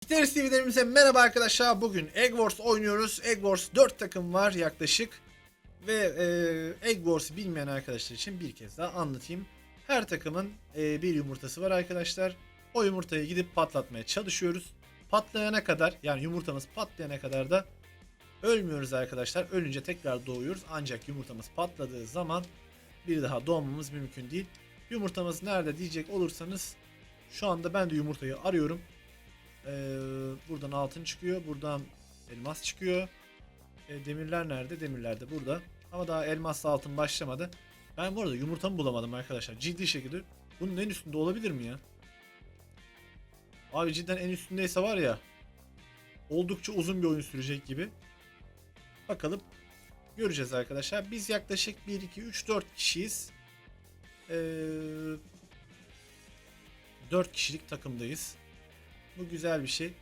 Gitarist TV'lerimize merhaba arkadaşlar. Bugün Egg Wars oynuyoruz. Egg Wars 4 takım var yaklaşık. Ve e, Egg Wars'ı bilmeyen arkadaşlar için bir kez daha anlatayım. Her takımın e, bir yumurtası var arkadaşlar. O yumurtayı gidip patlatmaya çalışıyoruz. Patlayana kadar yani yumurtamız patlayana kadar da ölmüyoruz arkadaşlar. Ölünce tekrar doğuyoruz. Ancak yumurtamız patladığı zaman bir daha doğmamız mümkün değil. Yumurtamız nerede diyecek olursanız şu anda ben de yumurtayı arıyorum. Ee, buradan altın çıkıyor. Buradan elmas çıkıyor. E, demirler nerede? Demirler de burada. Ama daha elmasla altın başlamadı. Ben bu arada yumurtamı bulamadım arkadaşlar. Ciddi şekilde. Bunun en üstünde olabilir mi ya? Abi cidden en üstündeyse var ya. Oldukça uzun bir oyun sürecek gibi. Bakalım. Göreceğiz arkadaşlar. Biz yaklaşık 1, 2, 3, 4 kişiyiz. Ee, 4 kişilik takımdayız. Bu güzel bir şey.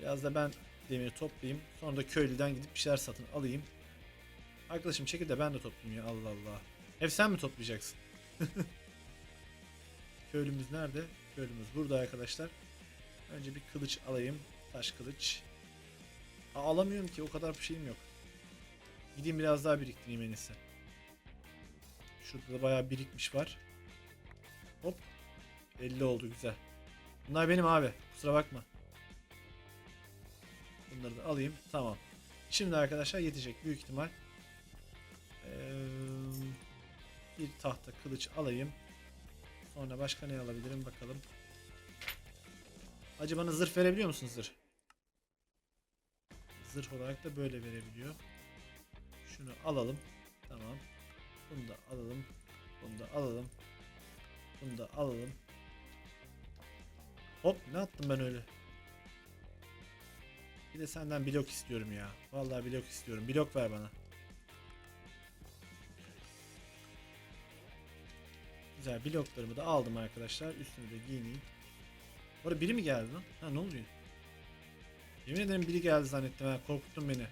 Biraz da ben demir toplayayım. Sonra da köylüden gidip bir şeyler satın alayım. Arkadaşım çekil de ben de toplayayım ya Allah Allah. Hep sen mi toplayacaksın? Köylümüz nerede? Köylümüz burada arkadaşlar. Önce bir kılıç alayım. Taş kılıç. Aa, alamıyorum ki o kadar bir şeyim yok. Gideyim biraz daha biriktireyim en iyisi. Şurada da bayağı birikmiş var. Hop. 50 oldu güzel. Bunlar benim abi. Kusura bakma. Bunları da alayım. Tamam. Şimdi arkadaşlar yetecek büyük ihtimal. Ee, bir tahta kılıç alayım. Sonra başka ne alabilirim bakalım. Acı bana zırh verebiliyor musun zırh? Zırh olarak da böyle verebiliyor. Şunu alalım. Tamam. Bunu da alalım. Bunu da alalım. Bunu da alalım. Hop ne attım ben öyle? Bir de senden blok istiyorum ya. Vallahi blok istiyorum. Blok ver bana. Güzel bloklarımı da aldım arkadaşlar. Üstümü de giyineyim. Bu arada biri mi geldi lan? Ha ne oluyor? Yemin ederim biri geldi zannettim ha. Korkuttun beni.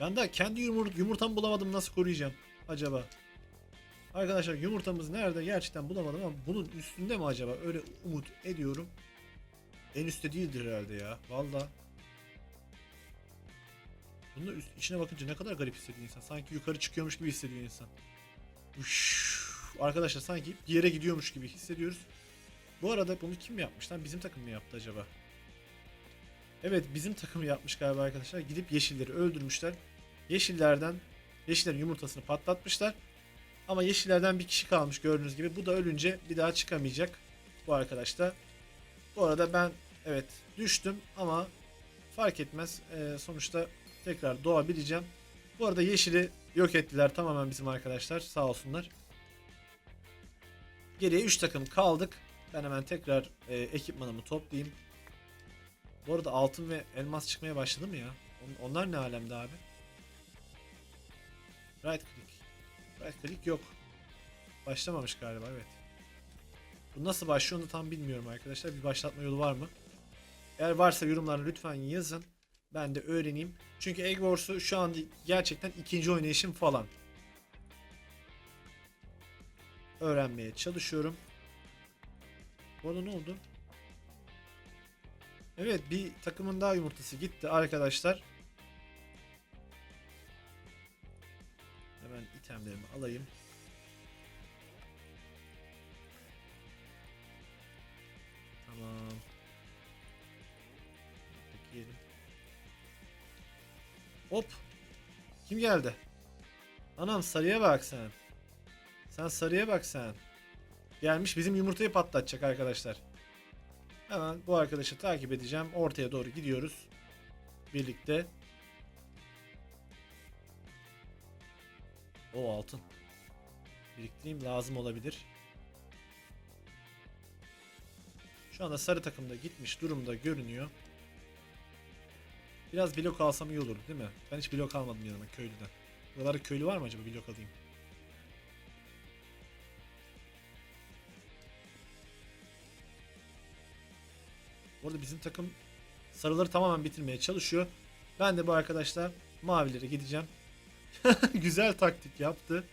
Ben daha kendi yumurt yumurtamı bulamadım. Nasıl koruyacağım acaba? Arkadaşlar yumurtamız nerede gerçekten bulamadım ama bunun üstünde mi acaba? Öyle umut ediyorum. En üstte değildir herhalde ya. Valla. Bunun üst, içine bakınca ne kadar garip hissediyor insan. Sanki yukarı çıkıyormuş gibi hissediyor insan. Uş. Arkadaşlar sanki bir yere gidiyormuş gibi hissediyoruz. Bu arada bunu kim yapmış lan? Bizim takım mı yaptı acaba? Evet bizim takım yapmış galiba arkadaşlar. Gidip yeşilleri öldürmüşler. Yeşillerden yeşillerin yumurtasını patlatmışlar. Ama yeşillerden bir kişi kalmış gördüğünüz gibi. Bu da ölünce bir daha çıkamayacak. Bu arkadaş da. Bu arada ben evet düştüm ama fark etmez. Ee, sonuçta tekrar doğabileceğim. Bu arada yeşili yok ettiler tamamen bizim arkadaşlar. Sağ olsunlar. Geriye 3 takım kaldık. Ben hemen tekrar e, ekipmanımı toplayayım. Bu arada altın ve elmas çıkmaya başladı mı ya? On- Onlar ne alemde abi? Right click. Click yok. Başlamamış galiba evet. Bu nasıl başlıyor onu tam bilmiyorum arkadaşlar. Bir başlatma yolu var mı? Eğer varsa yorumlara lütfen yazın. Ben de öğreneyim. Çünkü Egg Wars'u şu an gerçekten ikinci oynayışım falan. Öğrenmeye çalışıyorum. Bu arada ne oldu? Evet bir takımın daha yumurtası gitti arkadaşlar. Hemen itemlerimi alayım. Tamam. Peki yiyelim. Hop. Kim geldi? Anam sarıya bak sen. Sen sarıya bak sen. Gelmiş bizim yumurtayı patlatacak arkadaşlar. Hemen bu arkadaşı takip edeceğim. Ortaya doğru gidiyoruz. Birlikte. O altın. Biriktireyim lazım olabilir. Şu anda sarı takımda gitmiş durumda görünüyor. Biraz blok alsam iyi olur değil mi? Ben hiç blok almadım yanıma köylüden. Buralarda köylü var mı acaba blok alayım? Bu bizim takım sarıları tamamen bitirmeye çalışıyor. Ben de bu arkadaşlar mavilere gideceğim. güzel taktik yaptı.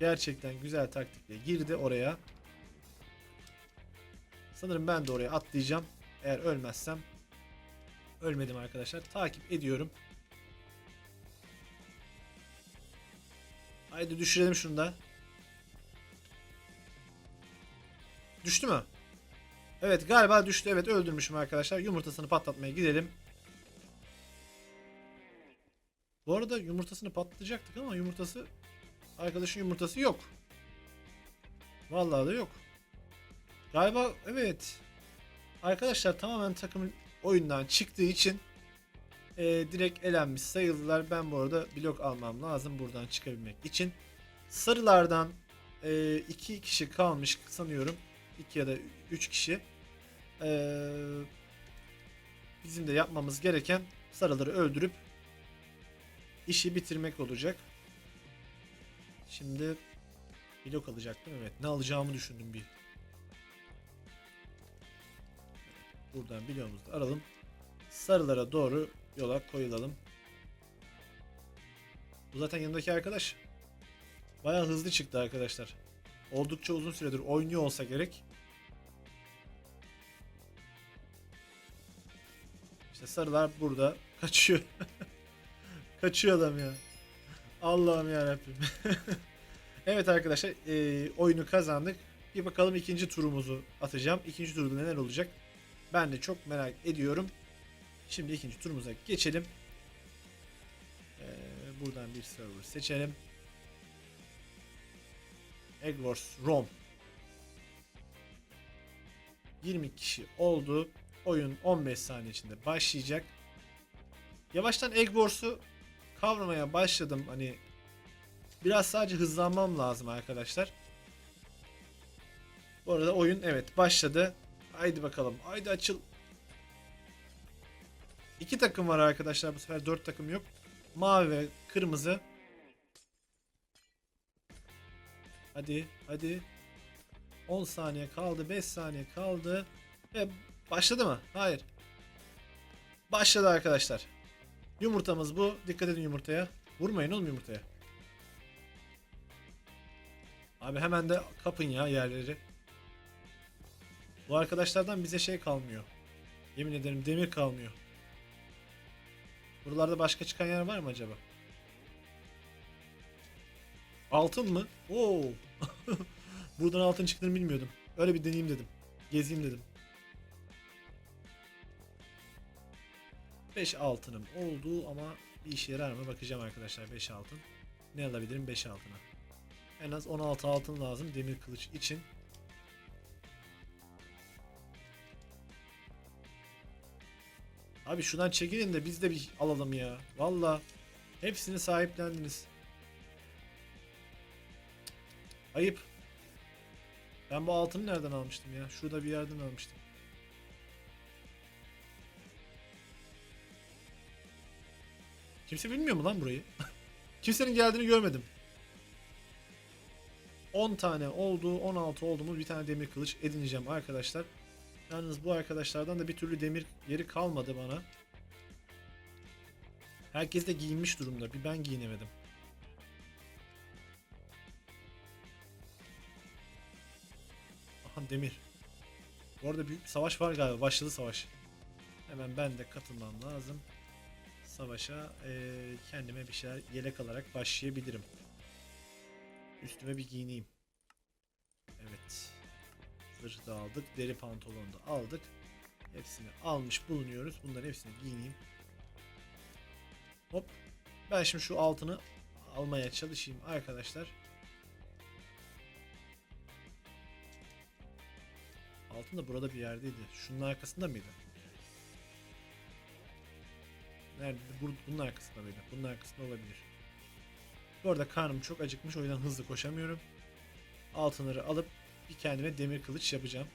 Gerçekten güzel taktikle girdi oraya. Sanırım ben de oraya atlayacağım. Eğer ölmezsem. Ölmedim arkadaşlar. Takip ediyorum. Haydi düşürelim şunu da. Düştü mü? Evet galiba düştü. Evet öldürmüşüm arkadaşlar. Yumurtasını patlatmaya gidelim. Bu arada yumurtasını patlatacaktık ama yumurtası arkadaşın yumurtası yok. Vallahi da yok. Galiba evet. Arkadaşlar tamamen takım oyundan çıktığı için e, direkt elenmiş sayıldılar. Ben bu arada blok almam lazım buradan çıkabilmek için. Sarılardan e, iki kişi kalmış sanıyorum. iki ya da üç kişi. E, bizim de yapmamız gereken sarıları öldürüp işi bitirmek olacak. Şimdi blok alacaktım evet. Ne alacağımı düşündüm bir. Buradan bloğumuzu aralım. Sarılara doğru yola koyulalım. Bu zaten yanındaki arkadaş. Bayağı hızlı çıktı arkadaşlar. Oldukça uzun süredir oynuyor olsa gerek. İşte sarılar burada kaçıyor. Kaçıyor adam ya. Allah'ım ya Rabbim. evet arkadaşlar, e, oyunu kazandık. Bir bakalım ikinci turumuzu atacağım. İkinci turda neler olacak? Ben de çok merak ediyorum. Şimdi ikinci turumuza geçelim. Ee, buradan bir server seçelim. Egg Wars Rome. 20 kişi oldu. Oyun 15 saniye içinde başlayacak. Yavaştan Egg Wars'u kavramaya başladım. Hani biraz sadece hızlanmam lazım arkadaşlar. Bu arada oyun evet başladı. Haydi bakalım. Haydi açıl. İki takım var arkadaşlar bu sefer dört takım yok. Mavi ve kırmızı. Hadi hadi. 10 saniye kaldı 5 saniye kaldı. Ve başladı mı? Hayır. Başladı arkadaşlar. Yumurtamız bu. Dikkat edin yumurtaya. Vurmayın oğlum yumurtaya. Abi hemen de kapın ya yerleri. Bu arkadaşlardan bize şey kalmıyor. Yemin ederim demir kalmıyor. Buralarda başka çıkan yer var mı acaba? Altın mı? Oo. Buradan altın çıktığını bilmiyordum. Öyle bir deneyeyim dedim. Gezeyim dedim. 5 altınım oldu ama bir işe yarar mı bakacağım arkadaşlar 5 altın. Ne alabilirim 5 altına? En az 16 altın lazım demir kılıç için. Abi şuradan çekilin de biz de bir alalım ya. Valla hepsini sahiplendiniz. Ayıp. Ben bu altını nereden almıştım ya? Şurada bir yerden almıştım. Kimse bilmiyor mu lan burayı? Kimsenin geldiğini görmedim. 10 tane oldu, 16 oldu mu bir tane demir kılıç edineceğim arkadaşlar. Yalnız bu arkadaşlardan da bir türlü demir yeri kalmadı bana. Herkes de giyinmiş durumda. Bir ben giyinemedim. Aha demir. Bu arada bir savaş var galiba. Başladı savaş. Hemen ben de katılmam lazım. Savaşa eee, kendime bir şeyler yelek alarak başlayabilirim. Üstüme bir giyineyim. Evet. Zırh da aldık. Deri pantolon da aldık. Hepsini almış bulunuyoruz. Bunların hepsini giyineyim. Hop. Ben şimdi şu altını almaya çalışayım arkadaşlar. Altın da burada bir yerdeydi. Şunun arkasında mıydı? Nerede? Bunun arkasında mıydı? Bunun arkasında olabilir. Bu arada karnım çok acıkmış o yüzden hızlı koşamıyorum. Altınları alıp bir kendime demir kılıç yapacağım.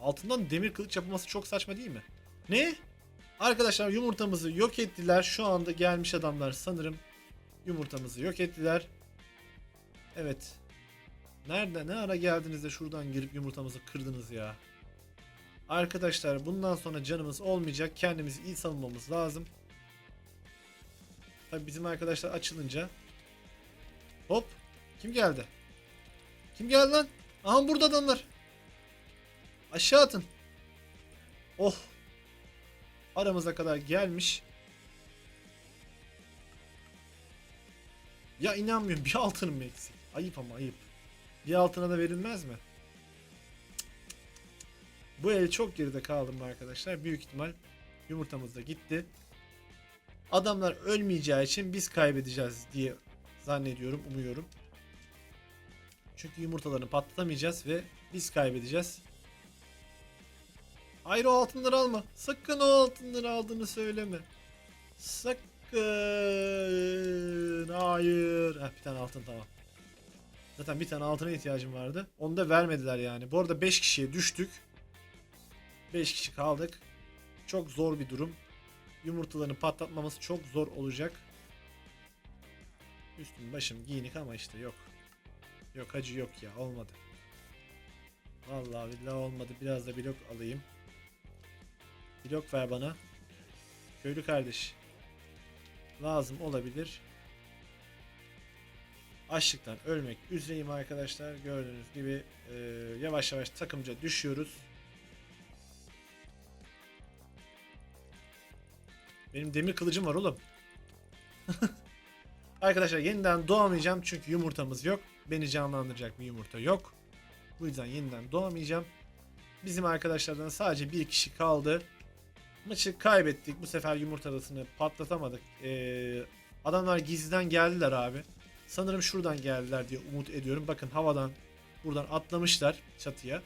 Altından demir kılıç yapılması çok saçma değil mi? Ne? Arkadaşlar yumurtamızı yok ettiler. Şu anda gelmiş adamlar sanırım yumurtamızı yok ettiler. Evet. Nerede? Ne ara geldiniz de şuradan girip yumurtamızı kırdınız ya. Arkadaşlar bundan sonra canımız olmayacak. Kendimizi iyi savunmamız lazım. Tabii bizim arkadaşlar açılınca. Hop. Kim geldi? Kim geldi lan? Aha burada adamlar. Aşağı atın. Oh. Aramıza kadar gelmiş. Ya inanmıyorum bir altınım eksik? Ayıp ama ayıp. Bir altına da verilmez mi? Bu el çok geride kaldım arkadaşlar. Büyük ihtimal yumurtamız da gitti. Adamlar ölmeyeceği için biz kaybedeceğiz diye zannediyorum, umuyorum. Çünkü yumurtalarını patlatamayacağız ve biz kaybedeceğiz. Hayır o altınları alma. Sakın o altınları aldığını söyleme. Sakın. Hayır. Heh, bir tane altın tamam. Zaten bir tane altına ihtiyacım vardı. Onu da vermediler yani. Bu arada 5 kişiye düştük. 5 kişi kaldık. Çok zor bir durum. Yumurtalarını patlatmamız çok zor olacak. Üstüm başım giyinik ama işte yok. Yok hacı yok ya olmadı. Vallahi billahi olmadı. Biraz da blok alayım. Blok ver bana. Köylü kardeş. Lazım olabilir. Açlıktan ölmek üzereyim arkadaşlar. Gördüğünüz gibi e, yavaş yavaş takımca düşüyoruz. Benim demir kılıcım var oğlum. Arkadaşlar yeniden doğamayacağım çünkü yumurtamız yok. Beni canlandıracak bir yumurta yok. Bu yüzden yeniden doğamayacağım. Bizim arkadaşlardan sadece bir kişi kaldı. Maçı kaybettik. Bu sefer yumurtasını patlatamadık. Ee, adamlar gizliden geldiler abi. Sanırım şuradan geldiler diye umut ediyorum. Bakın havadan buradan atlamışlar çatıya.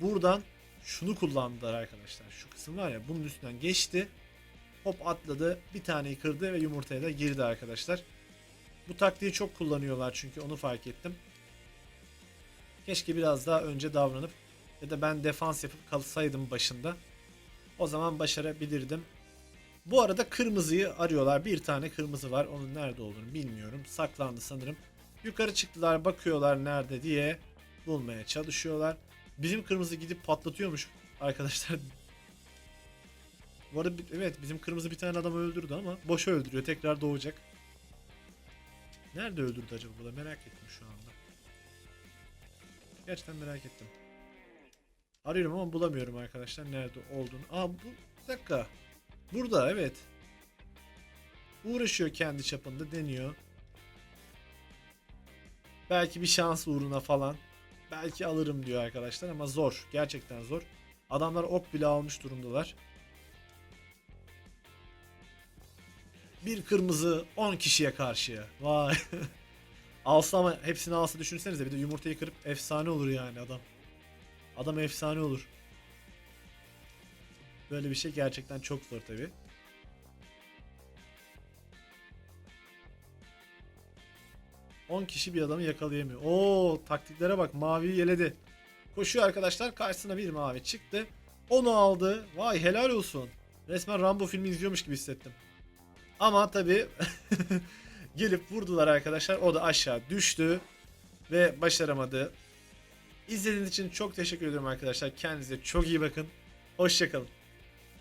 Buradan şunu kullandılar arkadaşlar. Şu kısım var ya bunun üstünden geçti. Hop atladı. Bir taneyi kırdı ve yumurtaya da girdi arkadaşlar. Bu taktiği çok kullanıyorlar çünkü onu fark ettim. Keşke biraz daha önce davranıp ya da ben defans yapıp kalsaydım başında. O zaman başarabilirdim. Bu arada kırmızıyı arıyorlar. Bir tane kırmızı var. Onun nerede olduğunu bilmiyorum. Saklandı sanırım. Yukarı çıktılar bakıyorlar nerede diye bulmaya çalışıyorlar. Bizim kırmızı gidip patlatıyormuş arkadaşlar. Bu arada evet bizim kırmızı bir tane adamı öldürdü ama boşa öldürüyor. Tekrar doğacak. Nerede öldürdü acaba bu da merak ettim şu anda. Gerçekten merak ettim. Arıyorum ama bulamıyorum arkadaşlar nerede olduğunu. Aa bu bir dakika. Burada evet. Uğraşıyor kendi çapında deniyor. Belki bir şans uğruna falan. Belki alırım diyor arkadaşlar ama zor. Gerçekten zor. Adamlar ok bile almış durumdalar. Bir kırmızı 10 kişiye karşıya. Vay. alsa ama hepsini alsa düşünsenize bir de yumurtayı kırıp efsane olur yani adam. Adam efsane olur. Böyle bir şey gerçekten çok zor tabi. On kişi bir adamı yakalayamıyor. Oo taktiklere bak maviyi yeledi. Koşuyor arkadaşlar karşısına bir mavi çıktı. Onu aldı. Vay helal olsun. Resmen Rambo filmi izliyormuş gibi hissettim. Ama tabi gelip vurdular arkadaşlar. O da aşağı düştü ve başaramadı. İzlediğiniz için çok teşekkür ederim arkadaşlar. Kendinize çok iyi bakın. Hoşçakalın.